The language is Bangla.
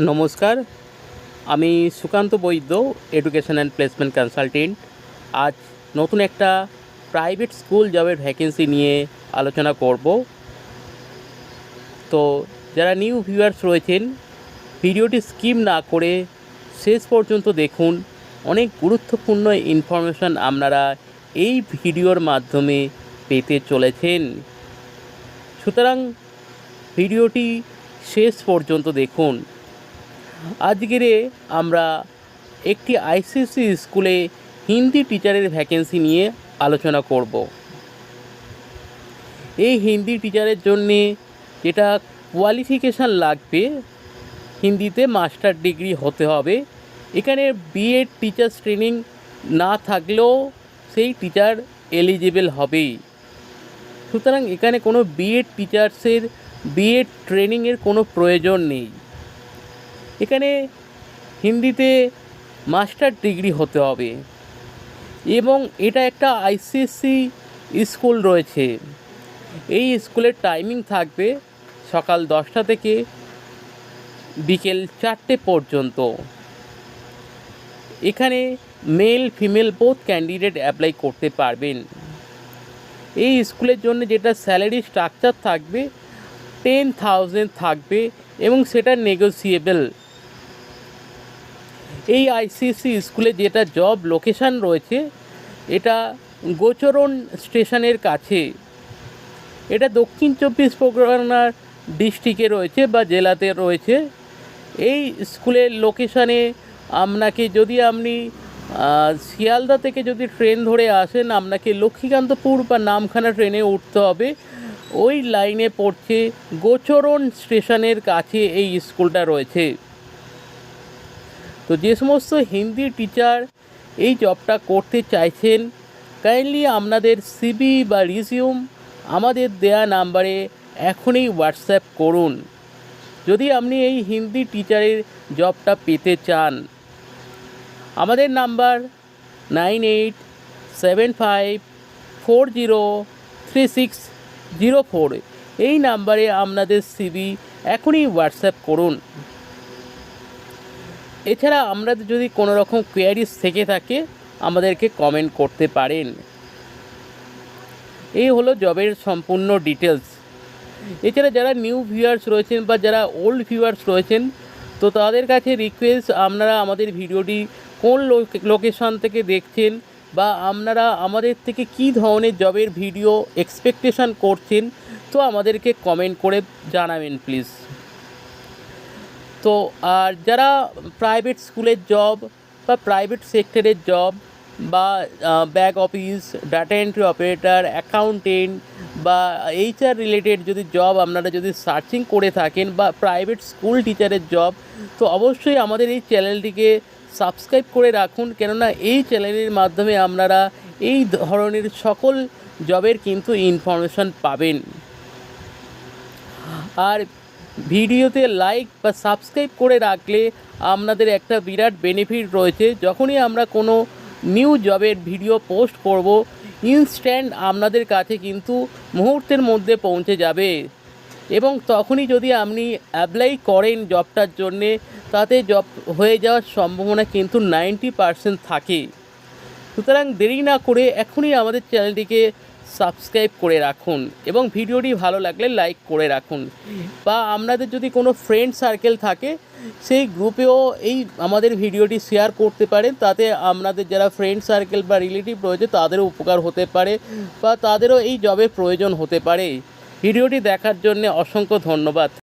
নমস্কার। আমি Sukanta Baidya education and placement consultant আজ নতুন একটা প্রাইভেট স্কুল জবের ভ্যাকেন্সি নিয়ে আলোচনা করব। তো যারা নিউ ভিউয়ার্স রয়েছেন, ভিডিওটি স্কিম না করে শেষ পর্যন্ত দেখুন। অনেক গুরুত্বপূর্ণ ইনফরমেশান আপনারা এই ভিডিওর মাধ্যমে পেতে চলেছেন। সুতরাং ভিডিওটি শেষ পর্যন্ত দেখুন। আজকের আমরা একটি আইসিসি স্কুলে হিন্দি টিচারের ভ্যাকেন্সি নিয়ে আলোচনা করব। এই হিন্দি টিচারের জন্যে যেটা কোয়ালিফিকেশান লাগবে, হিন্দিতে মাস্টার ডিগ্রি হতে হবে, এখানে বিএড টিচার্স ট্রেনিং না থাকলেও সেই টিচার এলিজিবল হবেই। সুতরাং এখানে কোনো বিএড টিচার্সের বিএড ট্রেনিংয়ের কোনো প্রয়োজন নেই। এখানে হিন্দিতে মাস্টার ডিগ্রি হতে হবে। এবং এটা একটা আইসিএসসি স্কুল রয়েছে। এই স্কুলের টাইমিং থাকবে সকাল দশটা থেকে বিকেল চারটে পর্যন্ত। এখানে male, female both candidate apply করতে পারবেন। এই স্কুলের জন্য যেটা স্যালারি স্ট্রাকচার থাকবে টেন থাউজেন্ড থাকবে এবং সেটা নেগোসিয়েবল এই আইসিএসসি স্কুলে যেটা জব লোকেশান রয়েছে, এটা গোচরণ স্টেশনের কাছে। এটা দক্ষিণ চব্বিশ পরগনার ডিস্ট্রিক্টে রয়েছে বা জেলাতে রয়েছে। এই স্কুলের লোকেশানে আপনাকে যদি আপনি শিয়ালদা থেকে যদি ট্রেন ধরে আসেন, আপনাকে লক্ষ্মীকান্তপুর বা নামখানা ট্রেনে উঠতে হবে। ওই লাইনে পড়ছে গোচরণ স্টেশনের কাছে এই স্কুলটা রয়েছে। তো যে সমস্ত হিন্দি টিচার এই জবটা করতে চাইছেন কাইন্ডলি আপনাদের সিবি বা রিজিউম আমাদের দেয়া নাম্বারে এখনই হোয়াটসঅ্যাপ করুন। যদি আপনি এই হিন্দি টিচারের জবটা পেতে চান, আমাদের number nine eight seven five four zero three six zero four এই নাম্বারে আপনাদের সিবি এখনই হোয়াটসঅ্যাপ করুন। এছাড়া আমরা যদি কোনো রকম কোয়ারিজ থেকে থাকে, আমাদেরকে কমেন্ট করতে পারেন। এই হলো জবের সম্পূর্ণ ডিটেলস এছাড়া যারা নিউ ভিউয়ার্স রয়েছেন বা যারা ওল্ড ভিউয়ার্স রয়েছেন, তো তাদের কাছে রিকোয়েস্ট আপনারা আমাদের ভিডিওটি কোন লোকেশন থেকে দেখছেন বা আপনারা আমাদের থেকে কী ধরনের জবের ভিডিও এক্সপেকটেশন করছেন, তো আমাদেরকে কমেন্ট করে জানাবেন প্লিজ তো, আর যারা প্রাইভেট স্কুলের জব বা প্রাইভেট সেক্টরের জব বা back office data entry operator accountant বা এইচআর রিলেটেড যদি জব আপনারা যদি সার্চিং করে থাকেন বা প্রাইভেট স্কুল টিচারের জব তো অবশ্যই আমাদের এই চ্যানেলটিকে সাবস্ক্রাইব করে রাখুন। কেননা এই চ্যানেলের মাধ্যমে আপনারা এই ধরনের সকল জবের কিন্তু ইনফরমেশন পাবেন। আর ভিডিওতে লাইক বা সাবস্ক্রাইব করে রাখলে আপনাদের একটা বিরাট বেনিফিট রয়েছে। যখনই আমরা কোনো নিউ জবের ভিডিও পোস্ট করব ইনস্ট্যান্ট আপনাদের কাছে কিন্তু মুহূর্তের মধ্যে পৌঁছে যাবে। এবং তখনই যদি আপনি অ্যাপ্লাই করেন জবটার জন্যে, তাতে জব হয়ে যাওয়ার সম্ভাবনা কিন্তু নাইনটি পারসেন্ট থাকে। সুতরাং দেরি না করে এখনই আমাদের চ্যানেলটিকে সাবস্ক্রাইব করে রাখুন এবং ভিডিওটি ভালো লাগলে লাইক করে রাখুন। বা আপনাদের যদি কোনো ফ্রেন্ড সার্কেল থাকে, সেই গ্রুপেও এই আমাদের ভিডিওটি শেয়ার করতে পারেন। তাতে আপনাদের যারা ফ্রেন্ড সার্কেল বা রিলেটিভ রয়েছে, তাদেরও উপকার হতে পারে বা তাদেরও এই জবের প্রয়োজন হতে পারে। ভিডিওটি দেখার জন্য অসংখ্য ধন্যবাদ।